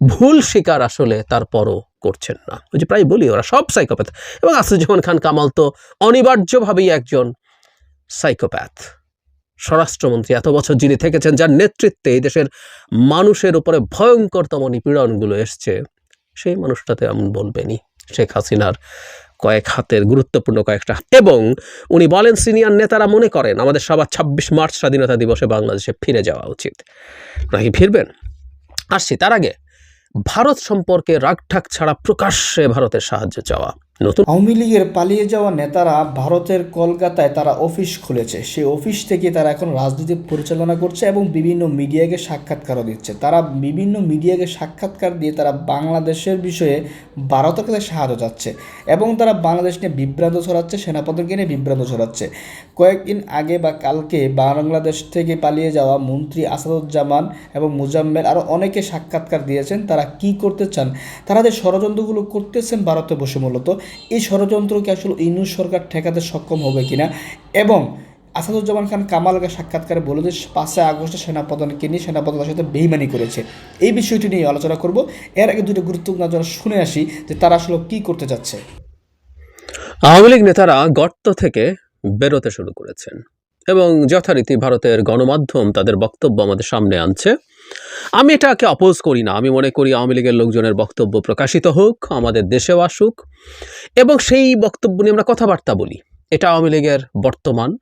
ভুল স্বীকার আসলে তারপরও করছেন না। ওই যে প্রায় বলি, ওরা সব সাইকোপ্যাথ এবং আসিফুজ্জামান খান কামাল তো অনিবার্যভাবেই একজন সাইকোপ্যাথ স্বরাষ্ট্রমন্ত্রী এত বছর যিনি থেকেছেন, যার নেতৃত্বে এই দেশের মানুষের উপরে ভয়ঙ্করতম নিপীড়নগুলো এসছে, সেই মানুষটাতে এমন বলবেনই, শেখ হাসিনার কয়েক হাতের গুরুত্বপূর্ণ কয়েকটা। এবং উনি বলেন, সিনিয়র নেতারা মনে করেন, আমাদের সবার ছাব্বিশ মার্চ স্বাধীনতা দিবসে বাংলাদেশে ফিরে যাওয়া উচিত। নাকি ফিরবেন? আসছি, তার আগে ভারত সম্পর্কে রাগঠাক ছাড়া প্রকাশ্যে ভারতের সাহায্য চাওয়া। নতুন আওয়ামী লীগের পালিয়ে যাওয়া নেতারা ভারতের কলকাতায় তারা অফিস খুলেছে। সেই অফিস থেকে তারা এখন রাজনীতি পরিচালনা করছে এবং বিভিন্ন মিডিয়াকে সাক্ষাৎকারও দিচ্ছে। তারা বিভিন্ন মিডিয়াকে সাক্ষাৎকার দিয়ে তারা বাংলাদেশের বিষয়ে ভারতের কাছে সাহায্য চাচ্ছে এবং তারা বাংলাদেশ নিয়ে বিভ্রান্ত ছড়াচ্ছে, সেনাপতিকে নিয়ে বিভ্রান্ত ছড়াচ্ছে। কয়েকদিন আগে বা কালকে বাংলাদেশ থেকে পালিয়ে যাওয়া মন্ত্রী আসাদুজ্জামান এবং মুজাম্মেল আরও অনেকে সাক্ষাৎকার দিয়েছেন। তারা কি করতে চান? তারা যে ষড়যন্ত্রগুলো করতেছেন ভারতে বসে মূলত। এই ষড়যন্ত্রকে আসলে ইউনুস সরকার ঠেকাতে সক্ষম হবে কিনা? এবং আসাদুজ্জামান খান কামালকে সাক্ষাৎকারে বলে যে পাঁচই আগস্টে সেনাপ্রধানকে নিয়ে সেনাপ্রধানের সাথে বেইমানি করেছে। এই বিষয়টি নিয়ে আলোচনা করব। এর আগে দুটো গুরুত্বপূর্ণ আলোচনা শুনে আসি যে তারা আসলে কী করতে যাচ্ছে। আওয়ামী লীগ নেতারা গর্ত থেকে বেরোতে শুরু করেছেন এবং যথারীতি ভারতের গণমাধ্যম তাদের বক্তব্য আমাদের সামনে আনছে। আমি এটাকে অপোজ করি না। আমি মনে করি আওয়ামী লীগের লোকজনের বক্তব্য প্রকাশিত হোক, আমাদের দেশেও আসুক এবং সেই বক্তব্য নিয়ে আমরা কথাবার্তা বলি। এটা আওয়ামী লীগের বর্তমান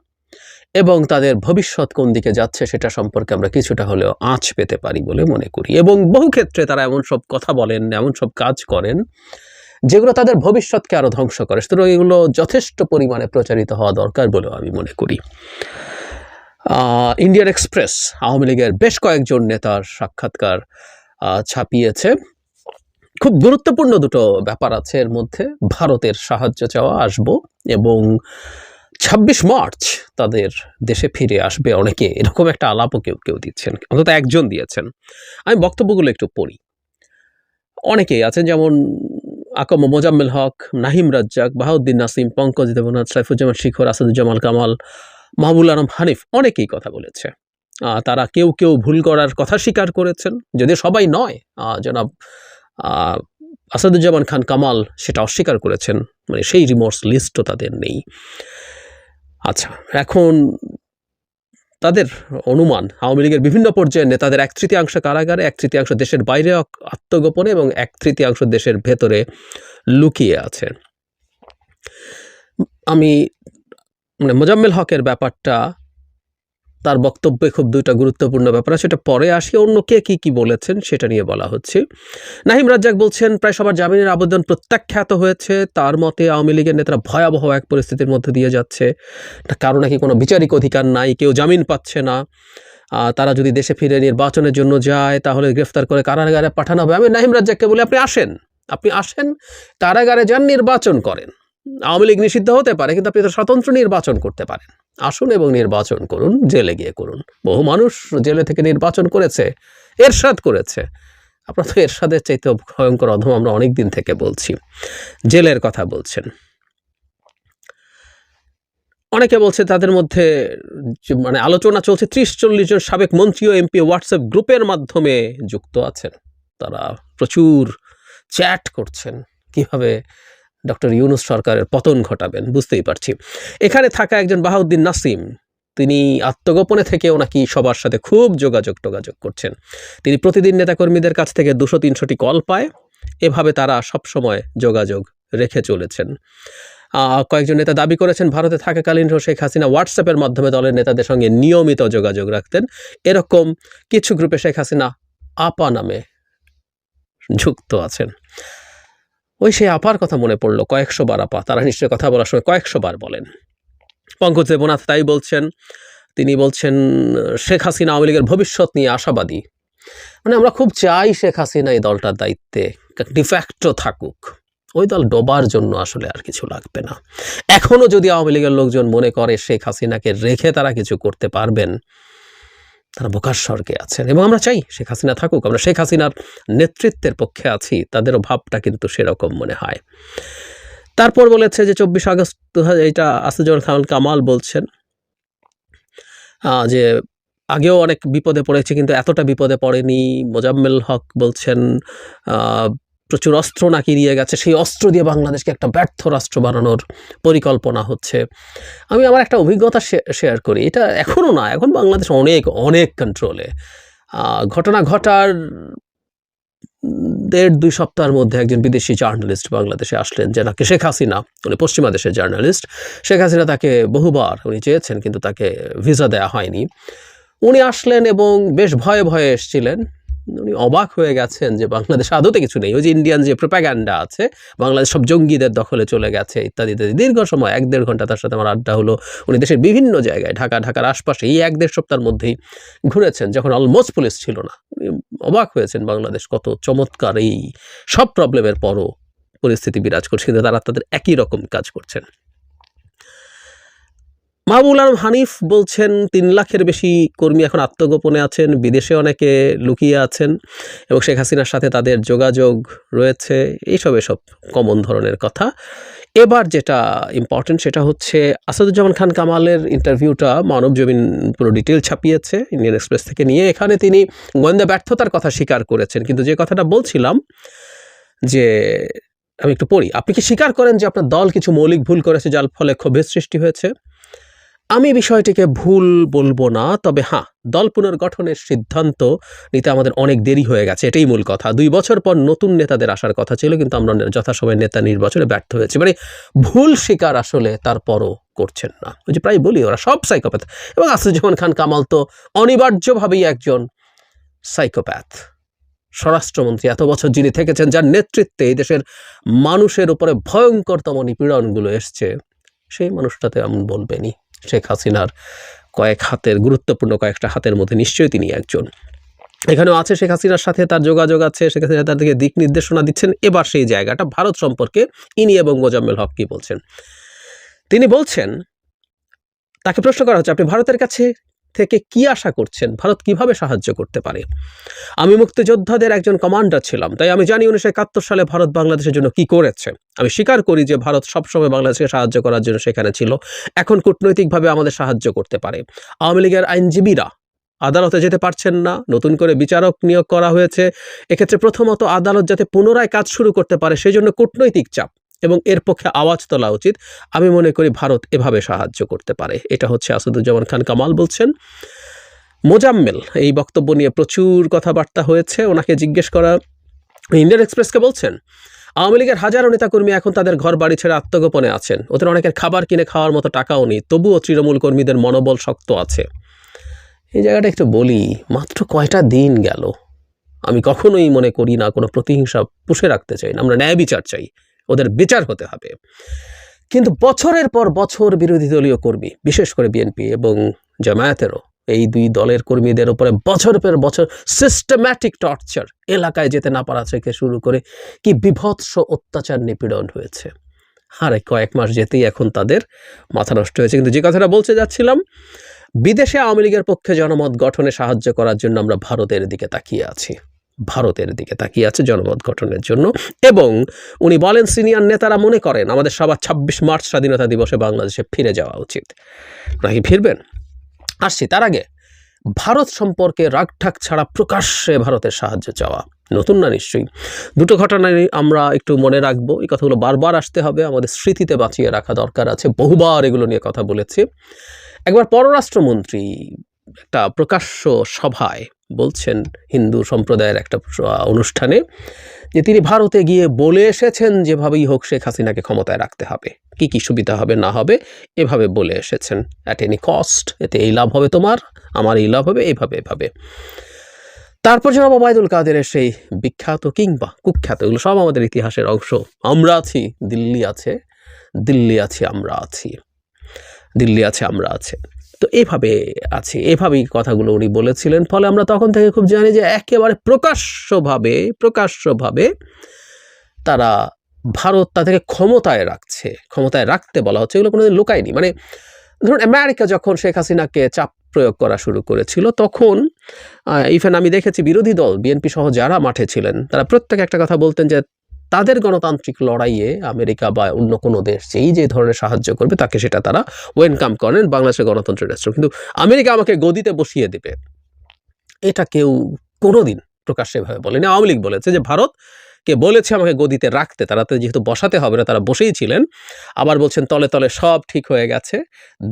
এবং তাদের ভবিষ্যৎ কোন দিকে যাচ্ছে সেটা সম্পর্কে আমরা কিছুটা হলেও আঁচ পেতে পারি বলে মনে করি। এবং বহু ক্ষেত্রে তারা এমন সব কথা বলেন, এমন সব কাজ করেন যেগুলো তাদের ভবিষ্যৎকে আরও ধ্বংস করে। সুতরাং এগুলো যথেষ্ট পরিমাণে প্রচারিত হওয়া দরকার বলেও আমি মনে করি। ইন্ডিয়ান এক্সপ্রেস আওয়ামী লীগের বেশ কয়েকজন নেতার সাক্ষাৎকার ছাপিয়েছে। খুব গুরুত্বপূর্ণ দুটো ব্যাপার আছে এর মধ্যে। ভারতের সাহায্য চাওয়া আসব এবং ছাব্বিশ মার্চ তাদের দেশে ফিরে আসবে অনেকে। এরকম একটা আলাপও কেউ কেউ দিচ্ছেন, অন্তত একজন দিয়েছেন। আমি বক্তব্যগুলো একটু পড়ি। অনেকেই আছেন যেমন আকম মোজাম্মেল হক, নাহিম রাজ্জাক, বাহাউদ্দিন নাসিম, পঙ্কজ দেবনাথ, সাইফুজ্জামান শিখর আসাদুজ্জামাল কামাল মাহবুল আলম হানিফ অনেকেই কথা বলেছে। তারা কেউ কেউ ভুল করার কথা স্বীকার করেছেন যদি সবাই নয়। জনাব আসাদুজ্জামান খান কামাল সেটা অস্বীকার করেছেন মানে সেই রিমোর্স লিস্টও তাদের নেই। আচ্ছা এখন তাদের অনুমান, আওয়ামী লীগের বিভিন্ন পর্যায়ের নেতাদের এক তৃতীয়াংশ কারাগারে, এক তৃতীয়াংশ দেশের বাইরে আত্মগোপনে এবং এক তৃতীয়াংশ দেশের ভেতরে লুকিয়ে আছে। আমি মানে মোজাম্মেল হকের ব্যাপারটা, তার বক্তব্যে খুব দুইটা গুরুত্বপূর্ণ ব্যাপার আছে, সেটা পরে আসি, অন্য কে কী কী বলেছেন সেটা নিয়ে বলা হচ্ছে। নাহিম রাজ্জাক বলছেন, প্রায় সবার জামিনের আবেদন প্রত্যাখ্যাত হয়েছে, তার মতে আওয়ামী লীগের নেতারা ভয়াবহ এক পরিস্থিতির মধ্যে দিয়ে যাচ্ছে। কারও নাকি কোনো বিচারিক অধিকার নাই, কেউ জামিন পাচ্ছে না। তারা যদি দেশে ফিরে নির্বাচনের জন্য যায়, তাহলে গ্রেফতার করে কারাগারে পাঠানো হবে। আমি নাহিম রাজ্জাককে বলি, আপনি আসেন আপনি আসেন, কারাগারে যান, নির্বাচন করেন। আওয়ামী লীগ নিষিদ্ধ হতে পারে, কিন্তু আপনি তো স্বতন্ত্র নির্বাচন করতে পারেন। আসুন এবং নির্বাচন করুন, জেলে গিয়ে করুন। বহু মানুষ জেলে থেকে নির্বাচন করেছে, এরশাদ করেছে। আপনারা তো এরশাদের চাইতে ভয়ঙ্কর অধম আমরা অনেক দিন থেকে বলছি। জেলের কথা বলছেন। অনেকে বলছে তাদের মধ্যে মানে আলোচনা চলছে, ত্রিশ চল্লিশ জন সাবেক মন্ত্রী ও এমপি হোয়াটসঅ্যাপ গ্রুপের মাধ্যমে যুক্ত আছেন। তারা প্রচুর চ্যাট করছেন। কীভাবে ডক্টর ইউনুস সরকারের পতন ঘটাবেন, বুঝতেই পারছি। এখানে থাকা একজন বাহাউদ্দিন নাসিম, তিনি আত্মগোপনে থেকেও নাকি সবার সাথে খুব যোগাযোগ টোগাযোগ করছেন। তিনি প্রতিদিন নেতাকর্মীদের কাছ থেকে দুশো তিনশোটি কল পায়, এভাবে তারা সবসময় যোগাযোগ রেখে চলেছেন। কয়েকজন নেতা দাবি করেছেন ভারতে থাকাকালীন শেখ হাসিনা হোয়াটসঅ্যাপের মাধ্যমে দলের নেতাদের সঙ্গে নিয়মিত যোগাযোগ রাখতেন। এরকম কিছু গ্রুপে শেখ হাসিনা আপা নামে যুক্ত আছেন। ওই সেই আপার কথা মনে পড়ল, কয়েকশো বার আপা, তারা নিশ্চয়ই কথা বলার সময় কয়েকশো বার বলেন। পঙ্কজ দেবনাথ তাই বলছেন, তিনি বলছেন, শেখ হাসিনা আওয়ামী লীগের ভবিষ্যৎ নিয়ে আশাবাদী। মানে আমরা খুব চাই শেখ হাসিনা এই দলটার দায়িত্বে ডিফ্যাক্টো থাকুক। ওই দল ডোবার জন্য আসলে আর কিছু লাগবে না। এখনও যদি আওয়ামী লীগের লোকজন মনে করে শেখ হাসিনাকে রেখে তারা কিছু করতে পারবেন তারা বোকার স্বর্গে আছেন এবং আমরা চাই শেখ হাসিনা থাকুক, আমরা শেখ হাসিনার নেতৃত্বের পক্ষে আছি, তাদেরও ভাবটা কিন্তু সেরকম মনে হয়। তারপর বলেছে যে চব্বিশ আগস্ট দু হাজার, এটা আসিজুল খান কামাল বলছেন যে আগেও অনেক বিপদে পড়েছে কিন্তু এতটা বিপদে পড়েনি, মোজাম্মেল হক বলছেন প্রচুর অস্ত্র নাকি নিয়ে গেছে, সেই অস্ত্র দিয়ে বাংলাদেশকে একটা ব্যর্থ রাষ্ট্র বানানোর পরিকল্পনা হচ্ছে। আমি আমার একটা অভিজ্ঞতা শেয়ার করি, এটা এখনও না, এখন বাংলাদেশ অনেক অনেক কন্ট্রোলে ঘটনা ঘটার দেড় দুই সপ্তাহের মধ্যে একজন বিদেশি জার্নালিস্ট বাংলাদেশে আসলেন, যে নাকি শেখ হাসিনা, উনি পশ্চিমা দেশের জার্নালিস্ট শেখ হাসিনা তাকে বহুবার উনি চেয়েছেন কিন্তু তাকে ভিসা দেওয়া হয়নি। উনি আসলেন এবং বেশ ভয়ে ভয়ে এসেছিলেন। উনি অবাক হয়ে গেছেন যে বাংলাদেশ আদতে কিছু নেই। ওই যে ইন্ডিয়ান যে প্রোপাগ্যান্ডা আছে, বাংলাদেশ সব জঙ্গিদের দখলে চলে গেছে, ইত্যাদি ইত্যাদি। দীর্ঘ সময়, এক দেড় ঘণ্টা তার সাথে আমার আড্ডা হলো। উনি দেশের বিভিন্ন জায়গায়, ঢাকা, ঢাকার আশপাশে এই এক দেড় সপ্তাহের মধ্যেই ঘুরেছেন, যখন অলমোস্ট পুলিশ ছিল না। অবাক হয়েছেন বাংলাদেশ কত চমৎকার এই সব প্রবলেমের পরও পরিস্থিতি বিরাজ করছে, কিন্তু তারা তাদের একই রকম কাজ করছেন। মাহবুল আলম হানিফ বলছেন, তিন লাখের বেশি কর্মী এখন আত্মগোপনে আছেন, বিদেশে অনেকে লুকিয়ে আছেন এবং শেখ হাসিনার সাথে তাদের যোগাযোগ রয়েছে। এইসব, এসব কমন ধরনের কথা। এবার যেটা ইম্পর্টেন্ট সেটা হচ্ছে, আসাদুজ্জামান খান কামালের ইন্টারভিউটা মানব জমিন পুরো ডিটেল ছাপিয়েছে ইন্ডিয়ান এক্সপ্রেস থেকে নিয়ে। এখানে তিনি গোয়েন্দা ব্যর্থতার কথা স্বীকার করেছেন। কিন্তু যে কথাটা বলছিলাম, যে আমি একটু পড়ি, আপনি কি স্বীকার করেন যে আপনার দল কিছু মৌলিক ভুল করেছে যার ফলে ক্ষোভের সৃষ্টি হয়েছে? আমি বিষয়টিকে ভুল বলব না, তবে হ্যাঁ দল পুনর্গঠনের সিদ্ধান্ত নিতে আমাদের অনেক দেরি হয়ে গেছে, এটাই মূল কথা। দুই বছর পর নতুন নেতাদের আসার কথা ছিল, কিন্তু আমরা যথাসময়ে নেতা নির্বাচনে ব্যর্থ হয়েছি। মানে ভুল স্বীকার আসলে তারপরও করছেন না। ওই যে প্রায় বলি, ওরা সব সাইকোপ্যাথ এবং আসিফুজ্জামান খান কামাল তো অনিবার্যভাবেই একজন সাইকোপ্যাথ স্বরাষ্ট্রমন্ত্রী এত বছর যিনি থেকেছেন, যার নেতৃত্বে এই দেশের মানুষের উপরে ভয়ঙ্করতম নিপীড়নগুলো এসছে, সেই মানুষটাতে এমন বলবেনি শেখ হাসিনার কয়েক হাতের, গুরুত্বপূর্ণ কয়েকটা হাতের মধ্যে নিশ্চয়ই তিনি একজন। এখানেও আছে শেখ হাসিনার সাথে তার যোগাযোগ আছে, শেখ হাসিনা তার থেকে দিক নির্দেশনা দিচ্ছেন। এবার সেই জায়গাটা ভারত সম্পর্কে ইনি এবং মোজাম্মেল হক কি বলছেন? তিনি বলছেন, তাকে প্রশ্ন করা হচ্ছে, আপনি ভারতের কাছে থেকে কি আশা করছেন? ভারত কীভাবে সাহায্য করতে পারে? আমি মুক্তিযোদ্ধাদের একজন কমান্ডার ছিলাম, তাই আমি জানি উনিশশো একাত্তর সালে ভারত বাংলাদেশের জন্য কি করেছে। আমি স্বীকার করি যে ভারত সবসময় বাংলাদেশকে সাহায্য করার জন্য সেখানে ছিল। এখন কূটনৈতিকভাবে আমাদের সাহায্য করতে পারে। আওয়ামী লীগের আইনজীবীরা আদালতে যেতে পারছেন না, নতুন করে বিচারক নিয়োগ করা হয়েছে। এক্ষেত্রে প্রথমত আদালত যাতে পুনরায় কাজ শুরু করতে পারে সেই জন্য কূটনৈতিক চাপ। এবং এর পক্ষে আওয়াজ তোলা উচিত। আমি মনে করি ভারত এভাবে সাহায্য করতে পারে। এটা হচ্ছে আসাদুজ্জামান খান কামাল বলছেন। মোজাম্মেল, এই বক্তব্য নিয়ে প্রচুর কথাবার্তা হয়েছে। ওনাকে জিজ্ঞেস করা, ইন্ডিয়ান এক্সপ্রেসকে বলছেন, আওয়ামী লীগের হাজারো নেতাকর্মী এখন তাদের ঘর বাড়ি ছেড়ে আত্মগোপনে আছেন। ওদের অনেকের খাবার কিনে খাওয়ার মতো টাকাও নেই। তবুও তৃণমূল কর্মীদের মনোবল শক্ত আছে। এই জায়গাটা একটু বলি, মাত্র কয়টা দিন গেল। আমি কখনোই মনে করি না, কোনো প্রতিহিংসা পুষে রাখতে চাই না। আমরা ন্যায় বিচার চাই। ওদের বিচার হতে হবে। কিন্তু বছরের পর বছর বিরোধী দলীয় কর্মী, বিশেষ করে বিএনপি এবং জামায়াতেরও, এই দুই দলের কর্মীদের উপরে বছর পর বছর সিস্টেম্যাটিক টর্চার এলাকায় যেতে না পারা থেকে শুরু করে কি বিভৎস অত্যাচার নিপীড়ন হয়েছে। আর কয়েক মাস যেতেই এখন তাদের মাথা নষ্ট হয়েছে। কিন্তু যে কথাটা বলতে যাচ্ছিলাম, বিদেশে আওয়ামী লীগের পক্ষে জনমত গঠনে সাহায্য করার জন্য আমরা ভারতের দিকে তাকিয়ে আছি। ভারতের দিকে তাকিয়ে আছে জনমত গঠনের জন্য। এবং উনি বলেন, সিনিয়র নেতারা মনে করেন, আমাদের সবার ছাব্বিশ মার্চ স্বাধীনতা দিবসে বাংলাদেশে ফিরে যাওয়া উচিত। নাকি ফিরবেন? আসছি, তার আগে, ভারত সম্পর্কে রাগঠাক ছাড়া প্রকাশ্যে ভারতের সাহায্য চাওয়া নতুন না নিশ্চয়ই? দুটো ঘটনায় আমরা একটু মনে রাখব। এই কথাগুলো বারবার আসতে হবে, আমাদের স্মৃতিতে বাঁচিয়ে রাখা দরকার আছে। বহুবার এগুলো নিয়ে কথা বলেছি। একবার পররাষ্ট্রমন্ত্রী একটা প্রকাশ্য সভায় বলছেন হিন্দু সম্প্রদায়ের একটা অনুষ্ঠানে যে তিনি ভারতে গিয়ে বলে এসেছেন যেভাবেই হোক শেখ হাসিনাকে ক্ষমতায় রাখতে হবে। কি কি সুবিধা হবে, না হবে, এভাবে বলে এসেছেন। অ্যাট এনি কস্ট এতে এই লাভ হবে তোমার, আমার এই লাভ হবে, এভাবে এভাবে। তারপর জনাব ওবায়দুল কাদেরের সেই বিখ্যাত কিংবা কুখ্যাত, এগুলো সব আমাদের ইতিহাসের অংশ। আমরা আছি, দিল্লি আছে, দিল্লি আছি, আমরা আছি। দিল্লি আছে, আমরা আছে। তো এভাবে আছে, এভাবেই কথাগুলো উনি বলেছিলেন। ফলে আমরা তখন থেকে খুব জানি যে একেবারে প্রকাশ্যভাবে প্রকাশ্যভাবে তারা ভারত তাদেরকে ক্ষমতায় রাখছে, ক্ষমতায় রাখতে বলা হচ্ছে, এগুলো কোনোদিন লোকায়নি। মানে ধরুন আমেরিকা যখন শেখ হাসিনাকে চাপ প্রয়োগ করা শুরু করেছিল, তখন ইভেন আমি দেখেছি বিরোধী দল, বিএনপি সহ যারা মাঠে ছিলেন, তারা প্রত্যেক একটা কথা বলতেন যে তাদের গণতান্ত্রিক লড়াইয়ে আমেরিকা বা অন্য কোনো দেশ যেই যে ধরনের সাহায্য করবে, তাকে সেটা তারা ওয়েলকাম করেন বাংলাদেশের গণতন্ত্রের রাষ্ট্র। কিন্তু আমেরিকা আমাকে গদিতে বসিয়ে দেবে, এটা কেউ কোনোদিন প্রকাশ্যে ভাবে বলেনি। আওয়ামী লীগ বলেছে যে, ভারত কে বলেছে আমাকে গদিতে রাখতে, তারা তো যেহেতু বসাতে হবে না, তারা বসেই ছিলেন। আবার বলছেন, তলে তলে সব ঠিক হয়ে গেছে,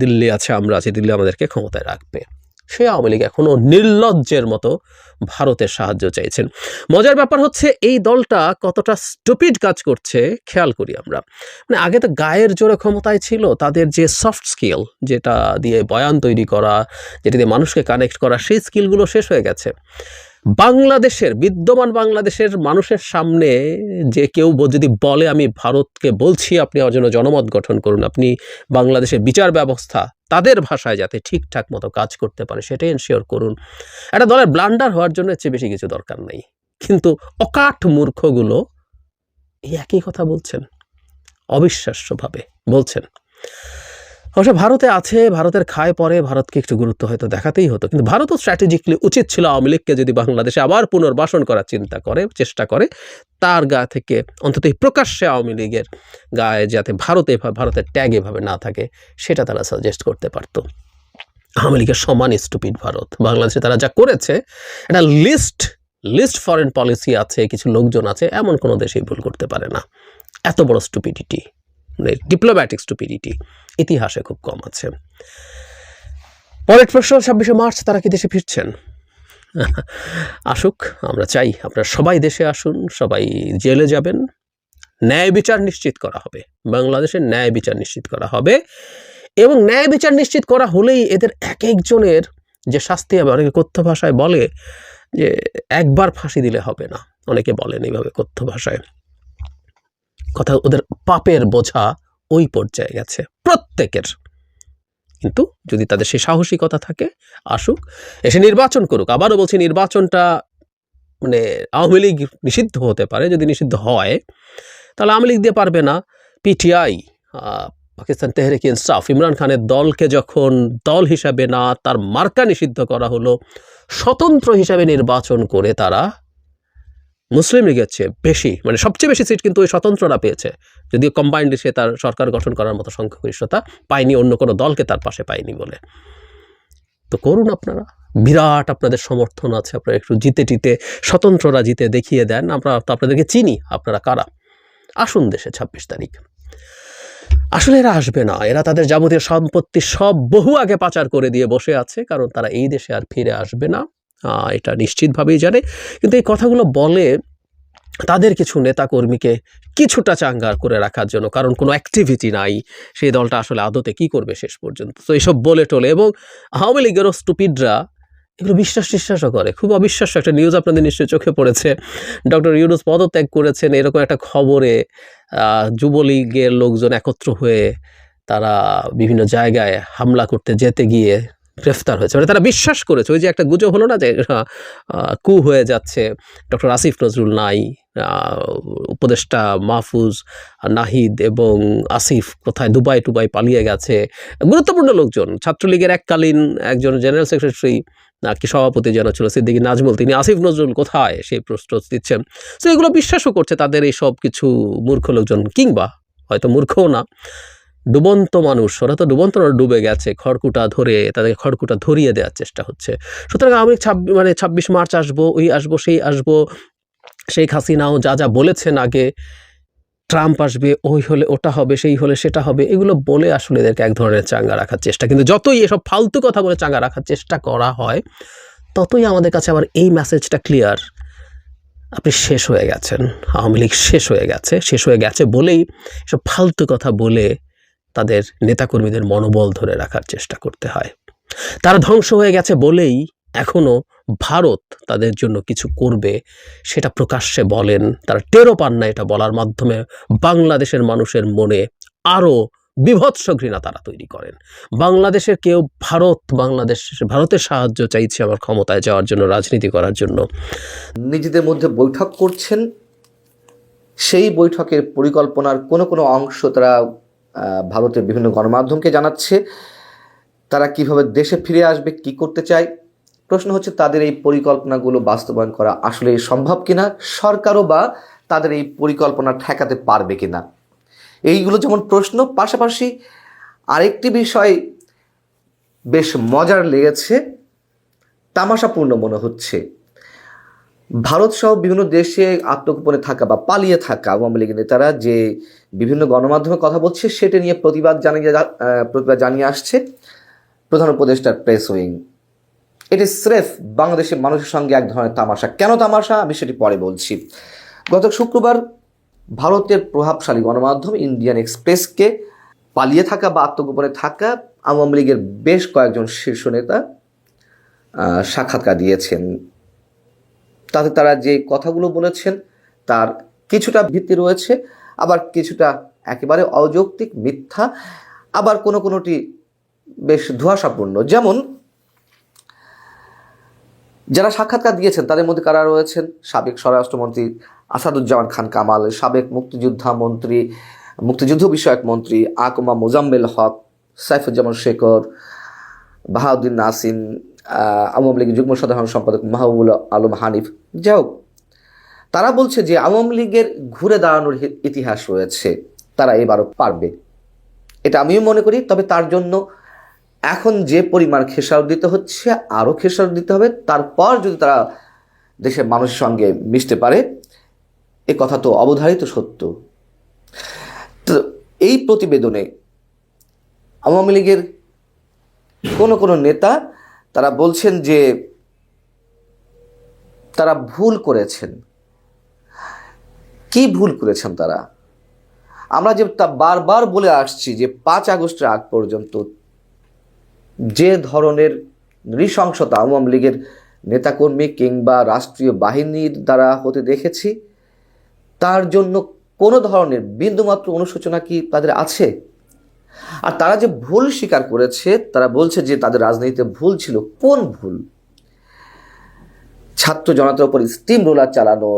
দিল্লি আছে, আমরা আছি, দিল্লি আমাদেরকে ক্ষমতায় রাখবে। সে আওয়ামী লীগ এখনও নির্লজ্জের মতো ভারতের সাহায্য চাইছেন। মজার ব্যাপার হচ্ছে এই দলটা কতটা স্টুপিড কাজ করছে, খেয়াল করি আমরা। মানে আগে তো গায়ের জোরে ক্ষমতায় ছিল, তাদের যে সফট স্কিল যেটা দিয়ে বয়ান তৈরি করা, যেটা দিয়ে মানুষকে কানেক্ট করা, সেই স্কিলগুলো শেষ হয়ে গেছে। বাংলাদেশের, বিদ্যমান বাংলাদেশের মানুষের সামনে যে কেউ যদি বলে, আমি ভারতকে বলছি, আপনি আমার জন্য জনমত গঠন করুন, আপনি বাংলাদেশের বিচার ব্যবস্থা তাদের ভাষায় যাতে ঠিকঠাক মতো কাজ করতে পারে, সেটাই এনশিওর করুন। একটা দলের ব্লান্ডার হওয়ার জন্য চেয়ে বেশি কিছু দরকার নেই। কিন্তু অকাঠ মূর্খগুলো এই একই কথা বলছেন, অবিশ্বাস্যভাবে বলছেন। অবশ্য ভারতে আছে, ভারতের খায় পরে ভারতকে একটু গুরুত্ব হয়তো দেখাতেই হতো। কিন্তু ভারতও স্ট্র্যাটেজিকলি উচিত ছিল আওয়ামী লীগকে যদি বাংলাদেশে আবার পুনর্বাসন করার চিন্তা করে, চেষ্টা করে, তার গা থেকে অন্তত এই প্রকাশ্যে আওয়ামী লীগের গায়ে যাতে ভারতে ভারতের ট্যাগ এভাবে না থাকে, সেটা তারা সাজেস্ট করতে পারতো। আওয়ামী লীগের সমান স্টুপিড ভারত। বাংলাদেশে তারা যা করেছে, একটা লিস্ট লিস্ট ফরেন পলিসি আছে, কিছু লোকজন আছে, এমন কোনো দেশেই ভুল করতে পারে না। এত বড় স্টুপিডিটি ডিপ্লোম্যাটিক স্টুপিডিটি ইতিহাসে খুব কম আছে। পরের প্রশ্ন ছাব্বিশে মার্চ তারা কি দেশে ফিরছেন? আসুক, আমরা চাই আপনারা সবাই দেশে আসুন, সবাই জেলে যাবেন। ন্যায় বিচার নিশ্চিত করা হবে। বাংলাদেশের ন্যায় বিচার নিশ্চিত করা হবে। এবং ন্যায় বিচার নিশ্চিত করা হলেই এদের এক একজনের যে শাস্তি হবে, অনেকে কথ্য ভাষায় বলে যে, একবার ফাঁসি দিলে হবে না। অনেকে বলেন এইভাবে কথ্য ভাষায়। কথা ওদের পাপের বোঝা ওই পর্যায়ে গেছে, প্রত্যেকের। কিন্তু যদি তাদের সেই সাহসিকতা থাকে, আসুক, এসে নির্বাচন করুক। আবারও বলছি, নির্বাচনটা মানে আওয়ামী লীগ নিষিদ্ধ হতে পারে, যদি নিষিদ্ধ হয়, তাহলে আওয়ামী লীগ দিয়ে পারবে না। পিটিআই পাকিস্তান তেহরিক ইনসাফ, ইমরান খানের দলকে যখন দল হিসাবে না, তার মার্কা নিষিদ্ধ করা হলো, স্বতন্ত্র হিসাবে নির্বাচন করে তারা মুসলিম লীগের চেয়ে বেশি মানে সবচেয়ে বেশি সিট কিন্তু ওই স্বতন্ত্ররা পেয়েছে। যদিও কম্বাইন্ড সে তার সরকার গঠন করার মতো সংখ্যাগরিষ্ঠতা পায়নি, অন্য কোনো দলকে তার পাশে পায়নি বলে। তো করুন আপনারা। বিরাট আপনাদের সমর্থন আছে, আপনারা একটু জিতে টিতে স্বতন্ত্ররা জিতে দেখিয়ে দেন। আমরা তো আপনাদেরকে চিনি, আপনারা কারা? আসুন দেশে ছাব্বিশ তারিখ। আসলে এরা আসবে না, এরা তাদের যাবতীয় সম্পত্তি সব বহু আগে পাচার করে দিয়ে বসে আছে, কারণ তারা এই দেশে আর ফিরে আসবে না। এটা নিশ্চিতভাবেই জানে। কিন্তু এই কথাগুলো বলে তাদের কিছু নেতাকর্মীকে কিছুটা চাঙ্গার করে রাখার জন্য, কারণ কোনো অ্যাক্টিভিটি নাই। সেই দলটা আসলে আদতে কি করবে শেষ পর্যন্ত? তো এইসব বলে টলে এবং আওয়ামী লীগেরও স্টুপিডরা এগুলো বিশ্বাস টিশ্বাসও করে। খুব অবিশ্বাস্য একটা নিউজ আপনাদের নিশ্চয়ই চোখে পড়েছে। ডক্টর ইউনুস পদত্যাগ করেছেন এরকম একটা খবরে। যুবলীগের লোকজন একত্র হয়ে তারা বিভিন্ন জায়গায় হামলা করতে যেতে গিয়ে গ্রেফতার হয়েছে। মানে তারা বিশ্বাস করেছে। ওই যে একটা গুজব হলো না যে কু হয়ে যাচ্ছে ডক্টর আসিফ নজরুল নাই উপদেষ্টা মাহফুজ নাহিদ এবং আসিফ কোথায়? দুবাই টুবাই পালিয়ে গেছে। গুরুত্বপূর্ণ লোকজন। ছাত্রলীগের এককালীন একজন জেনারেল সেক্রেটারি কি সভাপতি যেন ছিল, সিদ্দিকী নাজমুল, তিনি আসিফ নজরুল কোথায়? সেই প্রশ্ন দিচ্ছেন। তো এগুলো বিশ্বাসও করছে তাদের এই সব কিছু মূর্খ লোকজন, কিংবা হয়তো মূর্খও না। ডুবন্ত মানুষ, ওরা তো ডুবন্ত ডুবে গেছে, খড়কুটা ধরে তাদেরকে খড়কুটা ধরিয়ে দেওয়ার চেষ্টা হচ্ছে। সুতরাং আমি ছাব্বিশ মানে ছাব্বিশ মার্চ আসব, ওই আসব, সেই আসব, শেখ হাসিনাও যা যা বলেছেন আগে, ট্রাম্প আসবে, ওই হলে ওটা হবে, সেই হলে সেটা হবে, এগুলো বলে আসলে এদেরকে এক ধরনের চাঙ্গা রাখার চেষ্টা। কিন্তু যতই এসব ফালতু কথা বলে চাঙ্গা রাখার চেষ্টা করা হয়, ততই আমাদের কাছে আবার এই মেসেজটা ক্লিয়ার আপনি শেষ হয়ে গেছেন, আওয়ামী লীগ শেষ হয়ে গেছে, শেষ হয়ে গেছে বলেই এসব ফালতু কথা বলে তাদের নেতাকর্মীদের মনোবল ধরে রাখার চেষ্টা করতে হয়। তারা ধ্বংস হয়ে গেছে বলেই এখনও ভারত তাদের জন্য কিছু করবে সেটা প্রকাশ্যে বলেন। তারা টেরও পান না এটা বলার মাধ্যমে। বাংলাদেশের মানুষের মনে আরও বিভৎস ঘৃণা তারা তৈরি করেন। বাংলাদেশের কেউ ভারত, বাংলাদেশ, ভারতের সাহায্য চাইছে আমার ক্ষমতায় যাওয়ার জন্য, রাজনীতি করার জন্য। নিজেদের মধ্যে বৈঠক করছেন। সেই বৈঠকের পরিকল্পনার কোনো কোনো অংশ তারা ভারতের বিভিন্ন গণমাধ্যমকে জানাচ্ছে, তারা কীভাবে দেশে ফিরে আসবে, কি করতে চায়? প্রশ্ন হচ্ছে, তাদের এই পরিকল্পনাগুলো বাস্তবায়ন করা আসলে সম্ভব কিনা? সরকারও বা তাদের এই পরিকল্পনা ঠেকাতে পারবে কিনা? এইগুলো যেমন প্রশ্ন, পাশাপাশি আরেকটি বিষয় বেশ মজার লেগেছে, তামাশাপূর্ণ মনে হচ্ছে। ভারত সহ বিভিন্ন দেশে আত্মগোপনে থাকা বা পালিয়ে থাকা আওয়ামী লীগের নেতারা যে বিভিন্ন গণমাধ্যমে কথা বলছে, সেটা নিয়ে প্রতিবাদ জানিয়ে প্রতিবাদ জানিয়ে আসছে প্রধান উপদেষ্টার প্রেস উইং। এটি স্রেফ বাংলাদেশের মানুষের সঙ্গে এক ধরনের তামাশা। কেন তামাশা? আমি সেটি পরে বলছি। গত শুক্রবার ভারতের প্রভাবশালী গণমাধ্যম ইন্ডিয়ান এক্সপ্রেসকে পালিয়ে থাকা বা আত্মগোপনে থাকা আওয়ামী লীগের বেশ কয়েকজন শীর্ষ নেতা সাক্ষাৎকার দিয়েছেন। তাতে তারা যে কথাগুলো বলেছেন তার কিছুটা ভিত্তি রয়েছে। আবার কিছুটা একেবারে অযৌক্তিক মিথ্যা আবার কোনো কোনোটি বেশ ধোঁয়াশাপূর্ণ। যেমন যারা সাক্ষাৎকার দিয়েছেন তাদের মধ্যে কারা রয়েছেন? সাবেক স্বরাষ্ট্রমন্ত্রী আসাদুজ্জামান খান কামাল সাবেক মুক্তিযোদ্ধা মন্ত্রী মুক্তিযুদ্ধ বিষয়ক মন্ত্রী আকমা মোজাম্মেল হক সাইফুজ্জামান শেখর বাহাউদ্দিন আহ, আওয়ামী লীগের যুগ্ম সাধারণ সম্পাদক মাহবুবুল আলম হানিফ। যাই হোক, তারা বলছে যে আওয়ামী লীগের ঘুরে দাঁড়ানোর ইতিহাস রয়েছে, তারা এবারও পারবে। এটা আমিও মনে করি, তবে তার জন্য এখন যে পরিমাণ খেসারত দিতে হচ্ছে, আরও খেসারত দিতে হবে। তারপর যদি তারা দেশের মানুষের সঙ্গে মিশতে পারে, এ কথা তো অবধারিত সত্য। তো এই প্রতিবেদনে আওয়ামী লীগের কোনো কোনো নেতা তারা বলছেন যে তারা ভুল করেছেন। কি ভুল করেছেন তারা? আমরা যে তা বারবার বলে আসছি যে পাঁচ আগস্টের আগ পর্যন্ত যে ধরনের নৃশংসতা আওয়ামী লীগের নেতাকর্মী কিংবা রাষ্ট্রীয় বাহিনীর দ্বারা হতে দেখেছি, তার জন্য কোনো ধরনের বিন্দুমাত্র অনুশোচনা কি তাদের আছে? আর তারা যে ভুল স্বীকার করেছে, তারা বলছে যে তাদের রাজনীতিতে ভুল ছিল। কোন ভুল? ছাত্র জনতার উপর স্টিম রোলার চালানো,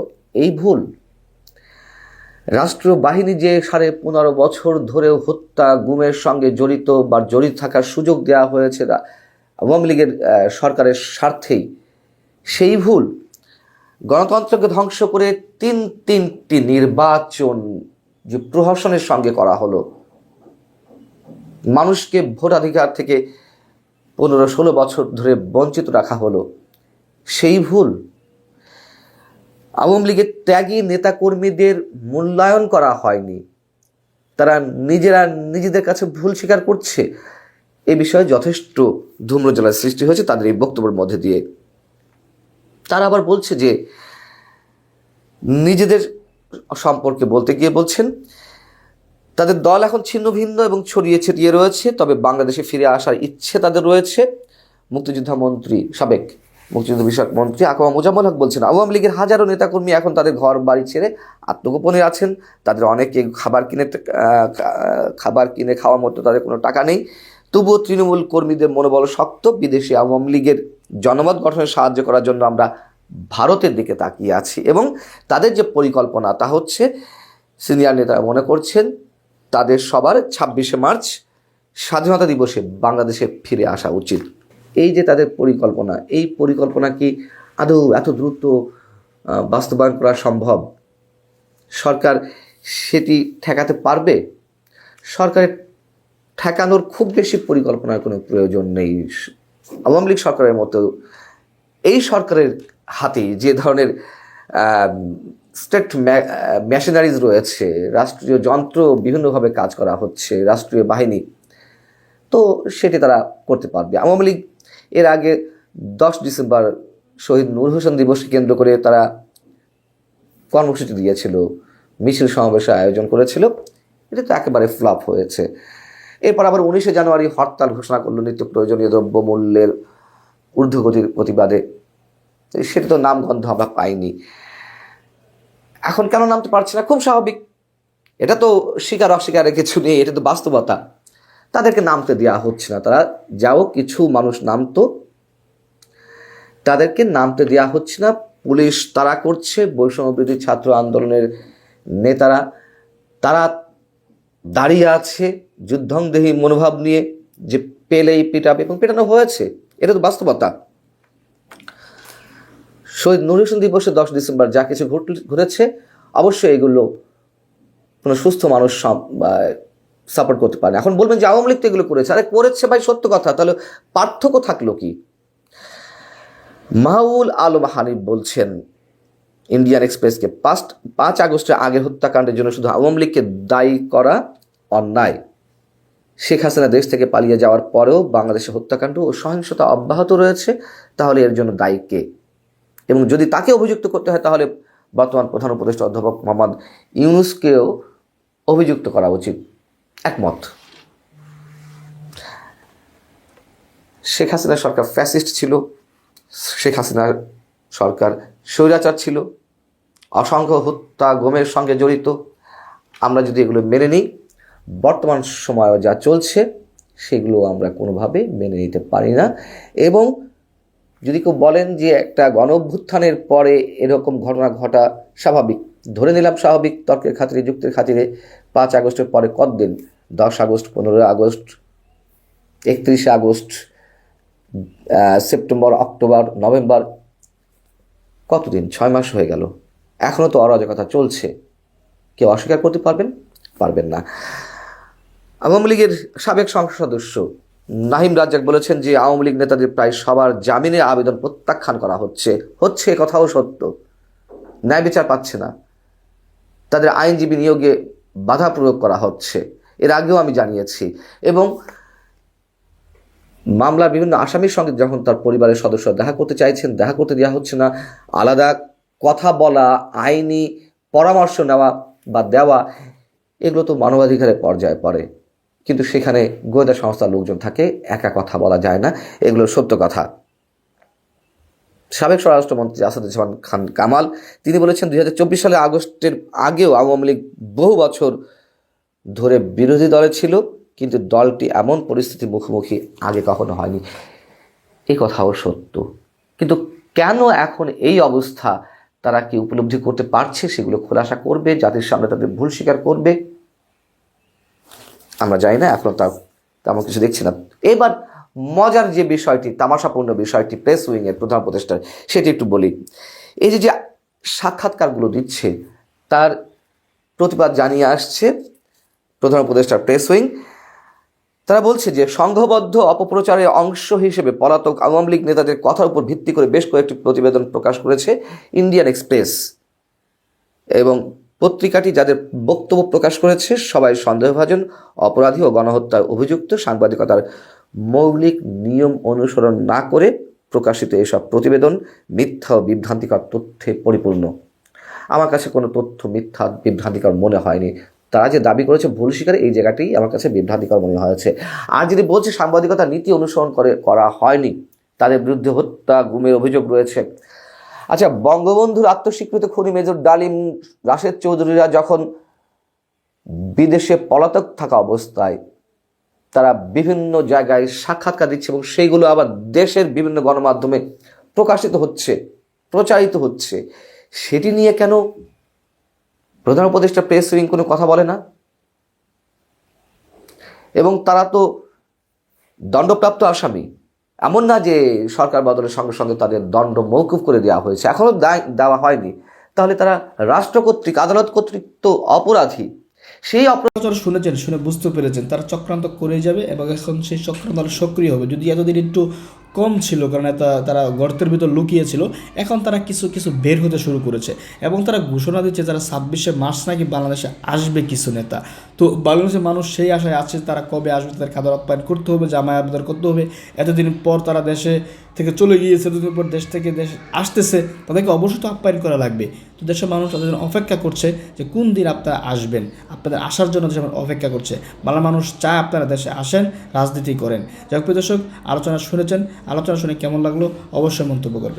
এই ভুল? রাষ্ট্রীয় বাহিনী যে সাড়ে পনেরো বছর ধরেও হত্যা, গুমের সঙ্গে জড়িত বা জড়িত থাকার সুযোগ দেওয়া হয়েছে আওয়ামী লীগের সরকারের স্বার্থেই, সেই ভুল? গণতন্ত্রকে ধ্বংস করে তিন তিনটি নির্বাচন যে প্রহসনের সঙ্গে করা হলো মানুষকে ভোটাধিকার থেকে পনেরো ষোলো বছর ধরে বঞ্চিত রাখা হলো। সেই ভুল আওয়ামী লীগের ত্যাগী নেতাকর্মীদের মূল্যায়ন করা হয়নি। তারা নিজেরা নিজেদের কাছে ভুল স্বীকার করছে। এ বিষয়ে যথেষ্ট ধূম্রজলার সৃষ্টি হয়েছে তাদের এই বক্তব্যের মধ্যে দিয়ে। তারা আবার বলছে যে, নিজেদের সম্পর্কে বলতে গিয়ে বলছেন তাদের দল এখন ছিন্ন ভিন্ন এবং ছড়িয়ে ছিটিয়ে রয়েছে, তবে বাংলাদেশে ফিরে আসার ইচ্ছে তাদের রয়েছে, মুক্তিযোদ্ধা মন্ত্রী, সাবেক মুক্তিযুদ্ধ বিষয়ক মন্ত্রী আকমা মোজাম্মল হক বলছেন, আওয়ামী লীগের হাজারো নেতাকর্মী এখন তাদের ঘর বাড়ি ছেড়ে আত্মগোপনে আছেন, তাদের অনেকে খাবার কিনে খাবার কিনে খাওয়ার মতো তাদের কোনো টাকা নেই। তবুও তৃণমূল কর্মীদের মনোবল শক্ত, বিদেশি আওয়ামী লীগের জনমত গঠনে সাহায্য করার জন্য আমরা ভারতের দিকে তাকিয়ে আছি এবং তাদের যে পরিকল্পনা তা হচ্ছে, সিনিয়র নেতারা মনে করছেন তাদের সবার ছাব্বিশে মার্চ স্বাধীনতা দিবসে বাংলাদেশে ফিরে আসা উচিত। এই যে তাদের পরিকল্পনা, এই পরিকল্পনা কি আদৌ এত দ্রুত বাস্তবায়ন করা সম্ভব? সরকার সেটি ঠেকাতে পারবে? সরকারের ঠেকানোর খুব বেশি পরিকল্পনার কোনো প্রয়োজন নেই। আওয়ামী লীগ সরকারের মতো এই সরকারের হাতে যে ধরনের স্টেট মেশিনারিজ রয়েছে, রাষ্ট্রীয় যন্ত্র বিভিন্নভাবে কাজ করা হচ্ছে, রাষ্ট্রীয় বাহিনী। তো সেটি তারা করতে পারবে। আওয়ামী লীগ এর আগে দশ ডিসেম্বর শহীদ নূর হোসেন দিবসকে কেন্দ্র করে তারা কর্মসূচি দিয়েছিল, মিছিল সমাবেশের আয়োজন করেছিল। এটা তো একেবারে ফ্লপ হয়েছে। এরপর আবার উনিশে জানুয়ারি হরতাল ঘোষণা করল নিত্য প্রয়োজনীয় দ্রব্যমূল্যের ঊর্ধ্বগতির প্রতিবাদে। সেটা তো নামগন্ধ আমরা পাইনি। এখন কেন নামতে পারছে না? খুব স্বাভাবিক। এটা তো স্বীকার অস্বীকারের কিছু নেই, এটা তো বাস্তবতা। তাদেরকে নামতে দেওয়া হচ্ছে না তারা। যাও কিছু মানুষ নামতো। তাদেরকে নামতে দেওয়া হচ্ছে না। পুলিশ তারা করছে বৈষম্যবিরোধী ছাত্র আন্দোলনের নেতারা। তারা দাঁড়িয়ে আছে যুদ্ধংদেহী মনোভাব নিয়ে যে পেলেই পিটাবে এবং পেটানো হয়েছে। এটা তো বাস্তবতা। শহীদ নুর হোসেন দিবসে দশ ডিসেম্বর যা কিছু ঘটেছে, অবশ্যই এগুলো কোনো সুস্থ মানুষ সাপোর্ট করতে পারে এখন বলবেন যে আওয়ামী লীগ তো এগুলো করেছে। আরে করেছে ভাই, সত্য কথা। তাহলে পার্থক্য থাকল কি? মাহবুল আলম হানিফ বলছেন ইন্ডিয়ান এক্সপ্রেসকে পাঁচ পাঁচ আগস্টের আগের হত্যাকাণ্ডের জন্য শুধু আওয়ামী লীগকে দায়ী করা অন্যায়। শেখ হাসিনা দেশ থেকে পালিয়ে যাওয়ার পরেও বাংলাদেশে হত্যাকাণ্ড ও সহিংসতা অব্যাহত রয়েছে। তাহলে এর জন্য দায়ী কে? এবং যদি তাকে অভিযুক্ত করতে হয়, তাহলে বর্তমান প্রধান উপদেষ্টা অধ্যাপক মোহাম্মদ ইউনুসকেও অভিযুক্ত করা উচিত। একমত। শেখ হাসিনা সরকার ফ্যাসিস্ট ছিল, শেখ হাসিনার সরকার স্বৈরাচার ছিল, অসংখ্য হত্যা, গমের সঙ্গে জড়িত। আমরা যদি এগুলো মেনে নিই, বর্তমান সময়ে যা চলছে, সেগুলো আমরা কোনোভাবে মেনে নিতে পারি না। এবং যদি কেউ বলেন যে একটা গণ অভ্যুত্থানের পরে এরকম ঘটনা ঘটা স্বাভাবিক, ধরে নিলাম স্বাভাবিক, তর্কের খাতিরে, যুক্তির খাতিরে পাঁচ আগস্টের পরে কতদিন? দশ আগস্ট, পনেরোই আগস্ট, একত্রিশে আগস্ট সেপ্টেম্বর, অক্টোবর, নভেম্বর, কতদিন? ছয় মাস হয়ে গেল। এখনও তো অরাজকতা চলছে। কেউ অস্বীকার করতে পারবেন? পারবেন না। আওয়ামী লীগের সাবেক সংসদ সদস্য নাহিম রাজ্জাক বলেছেন যে আওয়ামী লীগ নেতাদের প্রায় সবার জামিনে আবেদন প্রত্যাখ্যান করা হচ্ছে। হচ্ছে কথাও সত্য। ন্যায় বিচার পাচ্ছে না। তাদের আইনজীবী নিয়োগে বাধা প্রয়োগ করা হচ্ছে। এর আগেও আমি জানিয়েছি। এবং মামলার বিভিন্ন আসামির সঙ্গে যখন তার পরিবারের সদস্য দেখা করতে চাইছেন, দেখা করতে দেওয়া হচ্ছে না। আলাদা কথা বলা, আইনি পরামর্শ নেওয়া বা দেওয়া, এগুলো তো মানবাধিকারের পর্যায়ে পড়ে। কিন্তু সেখানে গোয়েন্দা সংস্থার লোকজন থাকে, একা কথা বলা যায় না। এগুলো সত্য কথা। সাবেক স্বরাষ্ট্রমন্ত্রী আসাদুজ্জামান খান কামাল, তিনি বলেছেন দু হাজার চব্বিশ সালে আগস্টের আগেও আওয়ামী লীগ বহু বছর ধরে বিরোধী দলে ছিল, কিন্তু দলটি এমন পরিস্থিতির মুখোমুখি আগে কখনো হয়নি। এই কথাও সত্য। কিন্তু কেন এখন এই অবস্থা? তারা কি উপলব্ধি করতে পারছে? সেগুলো খোলাসা করবে, জাতির সামনে তাদের ভুল স্বীকার করবে? আমরা জানি না, এখন তা তেমন কিছু দেখছি না। এবার মজার যে বিষয়টি, তামাশাপূর্ণ বিষয়টি প্রেস উইংয়ের প্রধান উপদেষ্টার সেটি একটু বলি। এই যে যে সাক্ষাৎকারগুলো দিচ্ছে, তার প্রতিবাদ জানিয়ে আসছে প্রধান উপদেষ্টার প্রেস উইং তারা বলছে যে, সংঘবদ্ধ অপপ্রচারের অংশ হিসেবে পলাতক আওয়ামী লীগ নেতাদের কথার উপর ভিত্তি করে বেশ কয়েকটি প্রতিবেদন প্রকাশ করেছে ইন্ডিয়ান এক্সপ্রেস এবং পত্রিকাটি যাদের বক্তব্য প্রকাশ করেছে, সবাই সন্দেহভাজন, অপরাধী ও গণহত্যার অভিযুক্ত, সাংবাদিকতার মৌলিক নিয়ম অনুসরণ না করে প্রকাশিত এসব প্রতিবেদন মিথ্যা ও বিভ্রান্তিকর তথ্যে পরিপূর্ণ। আমার কাছে কোনো তথ্য মিথ্যা, বিভ্রান্তিকর মনে হয়নি। তারা যে দাবি করেছে ভুল স্বীকার, এই জায়গাটি আমার কাছে বিভ্রান্তিকর মনে হয়েছে। আর যদি বলছে সাংবাদিকতা নীতি অনুসরণ করে, করা হয়নি, তাদের বিরুদ্ধে হত্যা, গুমের অভিযোগ রয়েছে। আচ্ছা বঙ্গবন্ধুর আত্মস্বীকৃত খুনি মেজর ডালিম রাশেদ চৌধুরীরা যখন বিদেশে পলাতক থাকা অবস্থায় তারা বিভিন্ন জায়গায় সাক্ষাৎকার দিচ্ছে এবং সেইগুলো আবার দেশের বিভিন্ন গণমাধ্যমে প্রকাশিত হচ্ছে, প্রচারিত হচ্ছে, সেটি নিয়ে কেন প্রধান উপদেষ্টা প্রেস উইং কোনো কথা বলে না? এবং তারা তো দণ্ডপ্রাপ্ত আসামি। এমন না যে সরকার বদলের সঙ্গে সঙ্গে তাদের দণ্ড মৌকুফ করে দেওয়া হয়েছে এখনও দায় দেওয়া হয়নি। তাহলে তারা রাষ্ট্র কর্তৃক, আদালত কর্তৃক তো অপরাধী। সেই অপরাধ শুনেছেন, শুনে বুঝতে পেরেছেন, তারা চক্রান্ত করে যাবে এবং এখন সেই চক্রান্ত সক্রিয় হবে। যদি এতদিন একটু কম ছিল, কারণ এটা তারা গর্তের ভিতর লুকিয়েছিল এখন তারা কিছু কিছু বের হতে শুরু করেছে এবং তারা ঘোষণা দিচ্ছে যারা ছাব্বিশে মার্চ নাকি বাংলাদেশে আসবে কিছু নেতা। তো বাংলাদেশের মানুষ সেই আশায় আছে তারা কবে আসবে, তাদের খাদ্য আপ্যায়ন করতে হবে জামায় আবেদন করতে হবে। এতদিন পর তারা দেশে থেকে চলে গিয়েছে, দুধের পর দেশ থেকে দেশ আসতেছে, তাদেরকে অবশ্যই তো আপ্যায়ন করা লাগবে। তো দেশের মানুষ তাদের অপেক্ষা করছে যে কোন দিন আপনারা আসবেন, আপনাদের আসার জন্য দেশের অপেক্ষা করছে। বাংলা মানুষ চায় আপনারা দেশে আসেন, রাজনীতি করেন। যাই হোক দর্শক, আলোচনা শুনেছেন, আলোচনা শুনে কেমন লাগল অবশ্যই মন্তব্য করবেন।